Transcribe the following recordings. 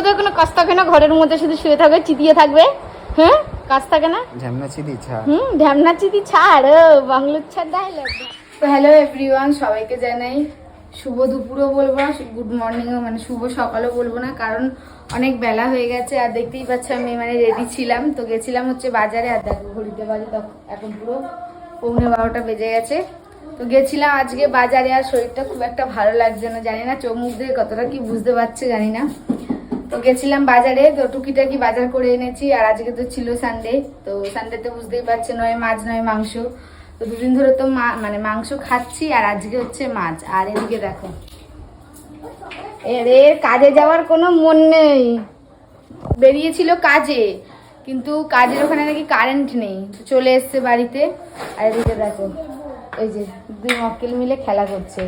তোদের কোনো কাজ থাকে না? ঘরের মধ্যে শুধু শুয়ে থাকবে চিতিয়ে থাকবে? হ্যাঁ? কাজ থাকে না? ঝামনা ছিদি ছা হুম ঢ্যামনা চিতি ছাড়। বাংলোর ছাড় ডায়লগ তো হ্যালো এভরিওয়ান সবাইকে জানাই শুভ দুপুরও বলব না গুড মর্নিংও মানে শুভ সকালও বলব না কারণ অনেক বেলা হয়ে গেছে আর দেখতেই পাচ্ছ আমি মানে রেডি ছিলাম। তো গেছিলাম হচ্ছে বাজারে আর দেখো ঘড়িতে বাজে তখন এখন পুরো পৌনে বারোটা বেজে গেছে। তো গেছিলাম আজকে বাজারে আর শরীরটা খুব একটা ভালো লাগছে না জানি না চোখ মুখ দিয়ে কতটা কি বুঝতে পারছে জানি না। তো গেছিলাম বাজারে, তো টুকিটাকি বাজার করে এনেছি, আর আজকে তো ছিল সানডে তো সানডেতে বুঝতেই পারছে নয় মাছ, নয় মাংস। তো দুদিন ধরে তো মানে মাংস খাচ্ছি, আর আজকে হচ্ছে মাছ। আর এদিকে দেখো, এরে কাজে যাওয়ার কোনো মন নেই। বেরিয়েছিল কাজে, কিন্তু কাজের ওখানে নাকি কারেন্ট নেই। তো চলে এসছে বাড়িতে। আর এদিকে দেখো, এই যে দুই মক্কেল মিলে খেলা করছে।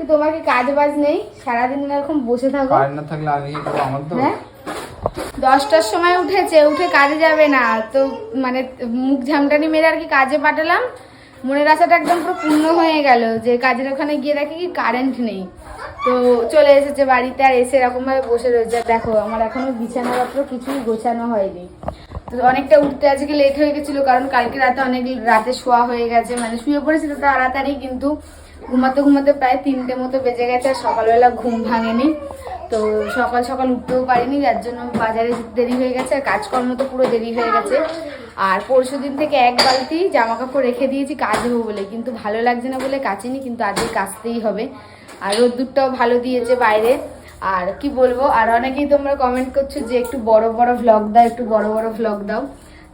কি তোমার কি কাজ বাজ নেই? সারাদিন এরকম বসে থাকো। কারেন্ট না থাকলে আমি কি করব? আমার তো হ্যাঁ? দশটার সময় উঠেছে উঠে কাজে যাবে না। তো মানে মুখ ঝামটানি মেরে আর কি কাজে পাঠালাম। মনের আশাটা একদম পুরো পূর্ণ হয়ে গেল যে কাজের ওখানে গিয়ে দেখি কি কারেন্ট নেই। তো চলে এসেছে বাড়িতে আর এসে এরকমভাবে বসে রয়েছে। দেখো আমার এখনও বিছানাপত্র কিছুই গোছানো হয়নি। তো অনেকটা উঠতে আজকে লেট হয়ে গেছিল কারণ কালকে রাতে অনেক রাতে শোয়া হয়ে গেছে। মানে শুয়ে পড়েছিল তাড়াতাড়ি কিন্তু ঘুমাতে ঘুমাতে প্রায় তিনটে মতো বেজে গেছে আর সকালবেলা ঘুম ভাঙেনি। তো সকাল সকাল উঠতেও পারিনি, যার জন্য বাজারে দেরি হয়ে গেছে, আর কাজকর্ম তো পুরো দেরি হয়ে গেছে। আর পরশু দিন থেকে এক বালতি জামা কাপড় রেখে দিয়েছি কাচবো বলে। কিন্তু ভালো লাগছে না বলে কাচিনি, কিন্তু আজকে কাচতেই হবে। আর রোদ্দুরটাও ভালো দিয়েছে বাইরে। আর কি বলব, আর অনেকেই তোমরা কমেন্ট করছ যে একটু বড় বড় ভ্লগ দাও, একটু বড় বড় ভ্লগ দাও।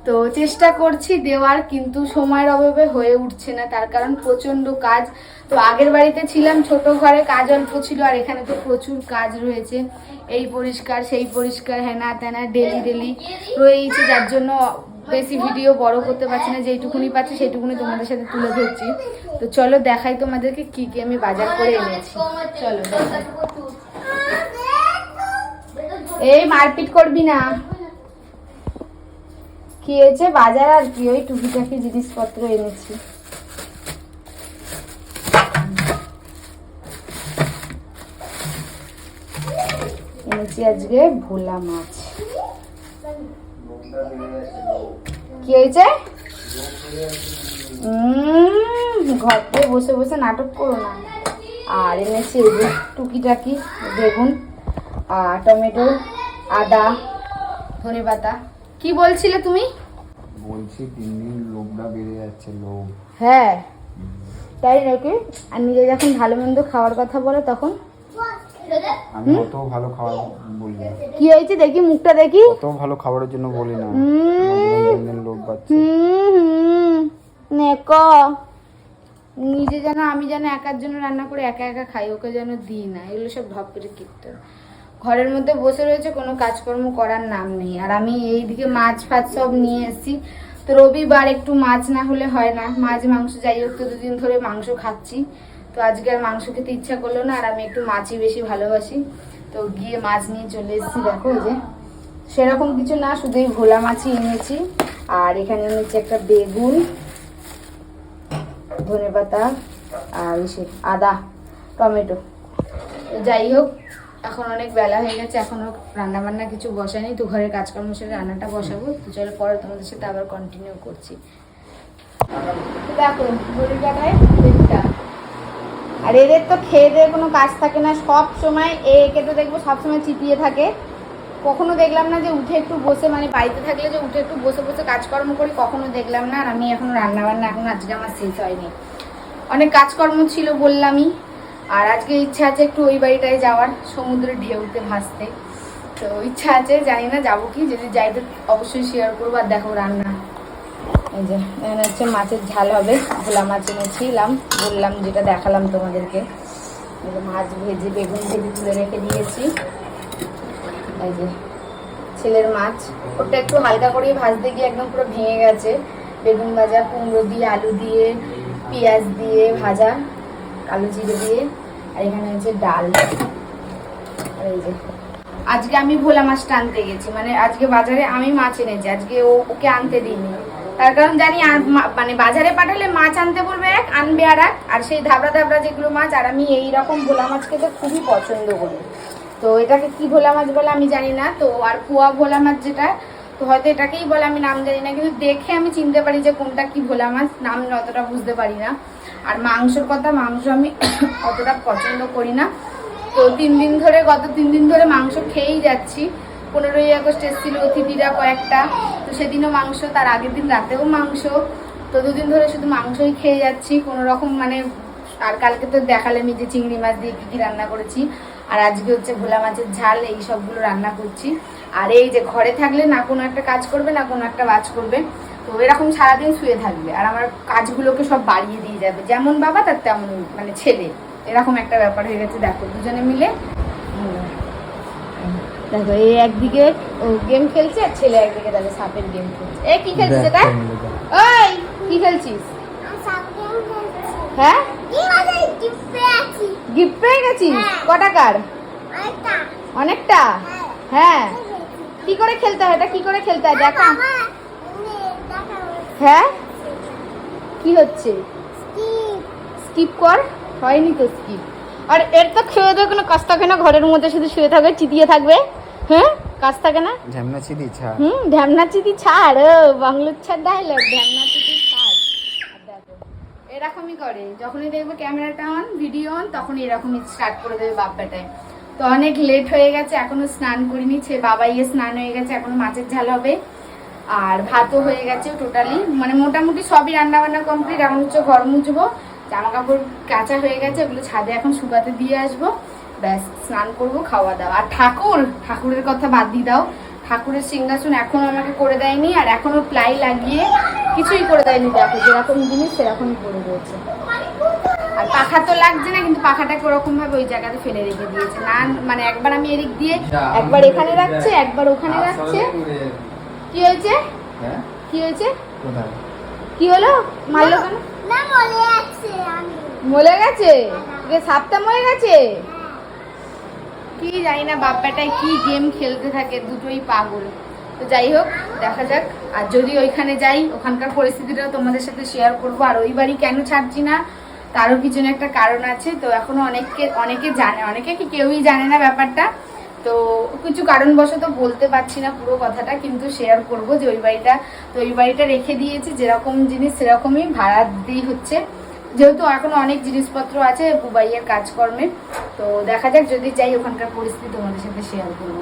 তো চেষ্টা করছি দেওয়ার, কিন্তু সময়ের অভাবে হয়ে উঠছে না, তার কারণ প্রচণ্ড কাজ। তো আগের বাড়িতে ছিলাম, ছোট ঘরে কাজ অল্প ছিল, আর এখানে তো প্রচুর কাজ রয়েছে। এই পরিষ্কার, সেই পরিষ্কার হ্যানা ত্যানা ডেলি ডেলি রয়েছে যার জন্য বেশি ভিডিও বড় করতে পারছি না, যেইটুকুনি পাচ্ছি সেইটুকুনি তোমাদের সাথে তুলে ধরছি। তো চলো দেখাই তোমাদেরকে কি কি আমি বাজার করে এনেছি। চলো। এই মারপিট করবি না। কি হয়েছে বাজার আর কি ওই টুকিটাকি জিনিসপত্র এনেছি। এনেছি আজকে ভোলা মাছ। কি হয়েছে? উম, ঘরে বসে বসে নাটক করো না। আর এনেছি টুকিটাকি বেগুন আর টমেটো আদা ধনে পাতা কি বলছিলে তুমি? বলছি দিন দিন লোকটা বেড়ে যাচ্ছে লোক হ্যাঁ তাই নাকি? আর নিজে যখন ভালো মন্দ খাওয়ার কথা বলে তখন? আমি অত ভালো খাবার বলি না। কি হয়েছে দেখি মুখটা দেখি। অত ভালো খাবারের জন্য বলি না। দিন দিন লোক বাড়ছে। নেক নিজে যেন আমি যেন একার জন্য রান্না করে একা একা খাই ওকে যেন দিই না এগুলো সব ঢপ করে কীর্তন ঘরের মধ্যে বসে রয়েছে, কোনো কাজকর্ম করার নাম নেই। আর আমি এইদিকে মাছ ফাছ সব নিয়ে এসেছি। তো রবিবার একটু মাছ না হলে হয় না। মাছ, মাংস যাই হোক, তো দুদিন ধরে মাংস খাচ্ছি। তো আজকে আর মাংস খেতে ইচ্ছা করল না, আর আমি একটু মাছই বেশি ভালোবাসি। তো গিয়ে মাছ নিয়ে চলে এসেছি, দেখো যে। সেরকম কিছু না শুধু এই ভোলা মাছই এনেছি। আর এখানে এনেছি একটা বেগুন ধনে পাতা আর ইসে আদা, টমেটো। যাই হোক এখন অনেক বেলা হয়ে গেছে, এখনও রান্না বান্না কিছু বসায়নি তো ঘরের কাজকর্ম সেরে রান্নাটা বসাবো, তো চলো পরে তোমাদের সাথে আবার কন্টিনিউ করছি। দেখো আর এদের তো খেয়ে দেয়ে কোনো কাজ থাকে না, সব সময় এ একে তো দেখব সবসময় চিপিয়ে থাকে। কখনো দেখলাম না যে উঠে একটু বসে মানে বাড়িতে থাকলে যে উঠে একটু বসে বসে কাজকর্ম করি, কখনো দেখলাম না, আর আমি এখন রান্না বান্না এখন আজকে আমার শেষ হয়নি। অনেক কাজকর্ম ছিল বললামই আর আজকে ইচ্ছা আছে একটু ওই বাড়িটায় যাওয়ার, সমুদ্রের ঢেউতে ভাসতে। তো ইচ্ছা আছে, জানি না যাব কি, যদি যাই তো অবশ্যই শেয়ার করব আর দেখো রান্না। এই যে হচ্ছে মাছের ঝাল হবে, ভোলা মাছ এনেছিলাম, বললাম যেটা দেখালাম তোমাদেরকে। মাছ ভেজে, বেগুন ভেজে তুলে রেখে দিয়েছি। এই যে, ছেলের মাছ। ওটা একটু হালকা করে ভাজতে গিয়ে একদম পুরো ভেঙে গেছে। বেগুন ভাজা, কুমড়ো দিয়ে, আলু দিয়ে, পেঁয়াজ দিয়ে ভাজা। কালো জিরে দিয়ে, আর এখানে হচ্ছে ডাল। আজকে আমি ভোলা মাছটা আনতে গেছি মানে আজকে বাজারে আমি মাছ এনেছি, আজকে ও ওকে আনতে দিইনি। তার কারণ জানি আর মানে বাজারে পাঠালে মাছ আনতে বলবে এক, আনবে আর এক, আর সেই ধাবড়া ধাবড়া যেগুলো মাছ, আর আমি এই রকম ভোলা মাছ খেতে খুবই পছন্দ করি। তো এটাকে কি ভোলা মাছ বলে আমি জানি না, তো আর কুয়া ভোলা মাছ যেটা তো হয়তো এটাকেই বলে, আমি নাম জানি না, কিন্তু দেখে আমি চিনতে পারি যে কোনটা কি ভোলা মাছ নাম অতটা বুঝতে পারি না। আর মাংসর কথা মাংস আমি অতটা পছন্দ করি না। তো তিন দিন ধরে, গত তিন দিন ধরে মাংস খেয়েই যাচ্ছি। পনেরোই আগস্ট এসেছিল অতিথিরা কয়েকটা। তো সেদিনও মাংস, তার আগের দিন রাতেও মাংস। তো দুদিন ধরে শুধু মাংসই খেয়ে যাচ্ছি। কোনো রকম মানে আর কালকে তো দেখালামই যে চিংড়ি মাছ দিয়ে কী কী রান্না করেছি। আর আজকে হচ্ছে ভোলা মাছের ঝাল, এই সবগুলো রান্না করছি। আর এই যে ঘরে থাকলে না কোনো একটা কাজ করবে না কোনো একটা বাজ করবে। তো এরকম সারাদিন শুয়ে থাকবে আর আমার কাজগুলোকে সব বাড়িয়ে দিয়ে যাবে। যেমন বাবা তার তেমন মানে ছেলে। এরকম একটা ব্যাপার হয়ে গেছে দেখো দুজনে মিলে। দেখো এই একদিকে ও গেম খেলছে আর ছেলে একদিকে দেখো সাপের গেম খেলছে। এ কি খেলছিস এটা ওই কি খেলছিস? হ্যাঁ? গিফট পেয়ে গেছিস? হ্যাঁ। ক টাকার অনেকটা? হ্যাঁ। কি করে খেলতে হয় এটা? কি করে খেলতে হয়? দেখা। হ্যাঁ? কি হচ্ছে? স্কিপ। কর। হয়নি তো স্কিপ। আর এর তো খেয়ে দেবে কোনো কাজ থাকে না ঘরের মধ্যে শুধু শুয়ে থাকবে চিতিয়ে থাকবে। হ্যাঁ? কাজ থাকে না? ঝামনা ছিদি ছা হুম ঢ্যামনা চিতি ছাড়। ও বাংলোর ছাড় ডায়লগ ঢ্যামনা চিতি ছাড়। আর দেখো এরকমই করে। যখনই দেখবে ক্যামেরাটা অন ভিডিও অন তখন এরকমই স্টার্ট করে দেবে বাপ বেটায় তো অনেক লেট হয়ে গেছে, এখনও স্নান করিনি সে বাবা ইয়ে স্নান হয়ে গেছে, এখনও মাছের ঝাল হবে। আর ভাতও হয়ে গেছে টোটালি মানে মোটামুটি সবই রান্না বান্না কমপ্লিট এখন হচ্ছে ঘর মুছবো জামা কাপড় কাঁচা হয়ে গেছে ওগুলো ছাদে এখন শুকাতে দিয়ে আসব। ব্যাস, স্নান করব, খাওয়া দাওয়া। আর ঠাকুর, ঠাকুরের কথা বাদ দিয়ে দাও। ঠাকুরের সিংহাসন এখনও আমাকে করে দেয়নি, আর এখনও প্লাই লাগিয়ে কিছুই করে দেয়নি। দেখো, যেরকম জিনিস সেরকমই করে দিয়েছে। পাখা তো লাগছে না কিন্তু পাখাটাকে ওরকম ভাবে ওই জায়গাতে ফেলে রেখে দিয়েছে। না মানে একবার আমি এদিক দিয়ে একবার এখানে রাখছে একবার ওখানে রাখছে। কি হয়েছে? হ্যাঁ? কি হয়েছে? কি হলো? মারলো কেন? মরে গেছে যে সাপটা মরে গেছে? কি জানি না বাপ্পাটায় কি গেম খেলতে থাকে দুটোই পাগল। তো যাই হোক দেখা যাক। আর যদি ওইখানে যাই ওখানকার পরিস্থিতিটা তোমাদের সাথে শেয়ার করব। আর ওই বাড়ি কেন ছাড়ছি না? তারও পিছনে একটা কারণ আছে, তো এখনও অনেকে অনেকে জানে, অনেকে কি কেউই জানে না ব্যাপারটা। তো কিছু কারণবশত বলতে পারছি না পুরো কথাটা, কিন্তু শেয়ার করব যে ওই বাড়িটা, তো ওই বাড়িটা রেখে দিয়েছি, যেরকম জিনিস সেরকমই ভাড়া দিতেই হচ্ছে। যেহেতু এখন অনেক জিনিসপত্র আছে বুবাইয়ের কাজকর্মে, তো দেখা যাক যদি যাই ওখানকার পরিস্থিতি তোমাদের সাথে শেয়ার করব।